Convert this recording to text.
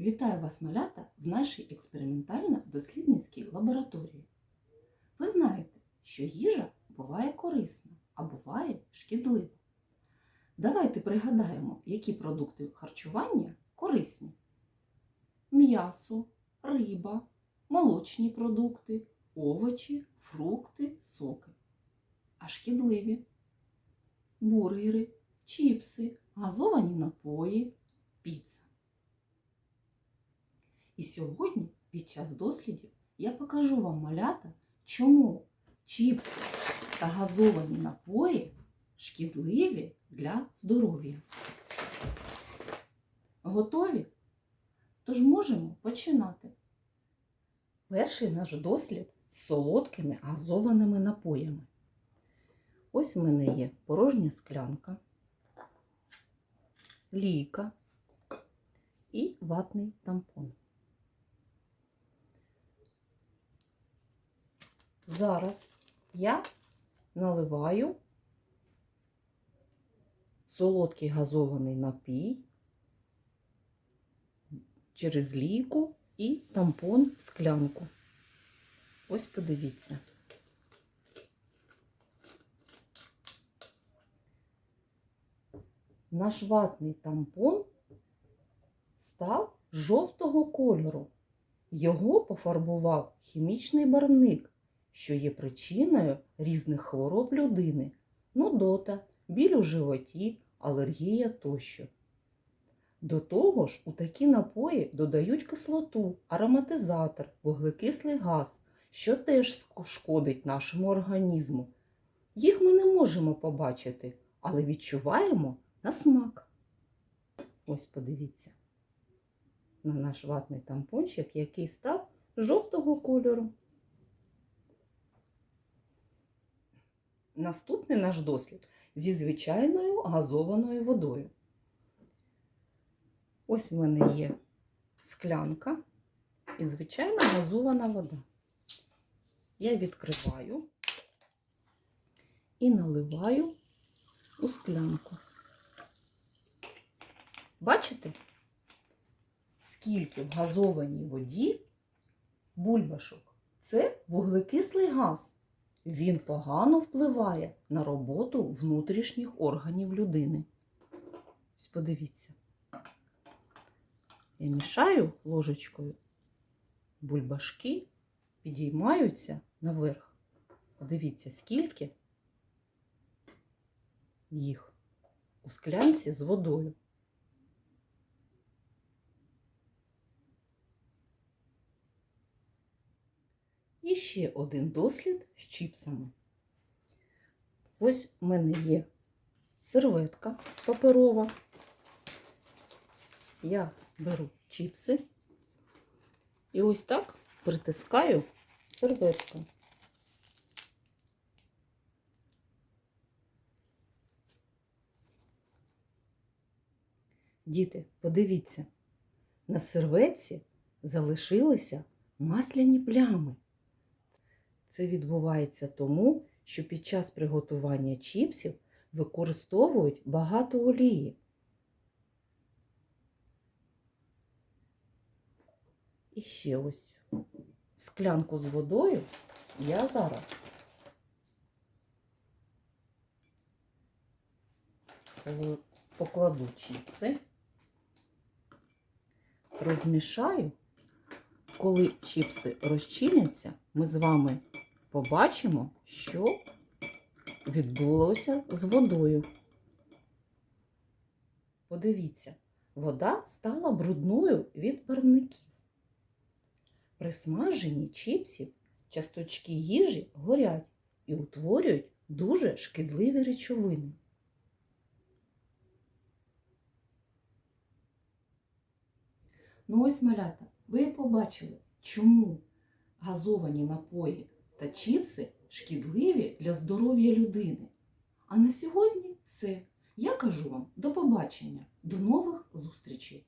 Вітаю вас, малята, в нашій експериментально-дослідницькій лабораторії. Ви знаєте, що їжа буває корисна, а буває шкідлива. Давайте пригадаємо, які продукти харчування корисні: м'ясо, риба, молочні продукти, овочі, фрукти, соки. А шкідливі бургери, чіпси, газовані напої, І сьогодні, під час дослідів, я покажу вам малята, чому чіпси та газовані напої шкідливі для здоров'я. Готові? Тож можемо починати. Перший наш дослід з солодкими газованими напоями. Ось в мене є порожня склянка, лійка і ватний тампон. Зараз я наливаю солодкий газований напій через лійку і тампон в склянку. Ось подивіться. Наш ватний тампон став жовтого кольору. Його пофарбував хімічний барвник, що є причиною різних хвороб людини, нудота, біль у животі, алергія тощо. До того ж, у такі напої додають кислоту, ароматизатор, вуглекислий газ, що теж шкодить нашому організму. Їх ми не можемо побачити, але відчуваємо на смак. Ось подивіться на наш ватний тампончик, який став жовтого кольору. Наступний наш дослід зі звичайною газованою водою. Ось в мене є склянка і звичайна газована вода. Я відкриваю і наливаю у склянку. Бачите, скільки в газованій воді бульбашок? Це вуглекислий газ. Він погано впливає на роботу внутрішніх органів людини. Ось подивіться. Я мішаю ложечкою, бульбашки підіймаються наверх. Подивіться, скільки їх у склянці з водою. І ще один дослід з чіпсами. Ось у мене є серветка паперова. Я беру чіпси і ось так притискаю серветку. Діти, подивіться, на серветці залишилися масляні плями. Це відбувається тому, що під час приготування чіпсів використовують багато олії. І ще ось склянку з водою я зараз покладу чіпси, розмішаю. Коли чіпси розчиняться, ми з вами побачимо, що відбулося з водою. Подивіться, вода стала брудною від барвників. При смаженні чіпсів часточки їжі горять і утворюють дуже шкідливі речовини. Ну ось малята, ви побачили, чому газовані напої та чіпси шкідливі для здоров'я людини. А на сьогодні все. Я кажу вам до побачення, до нових зустрічей!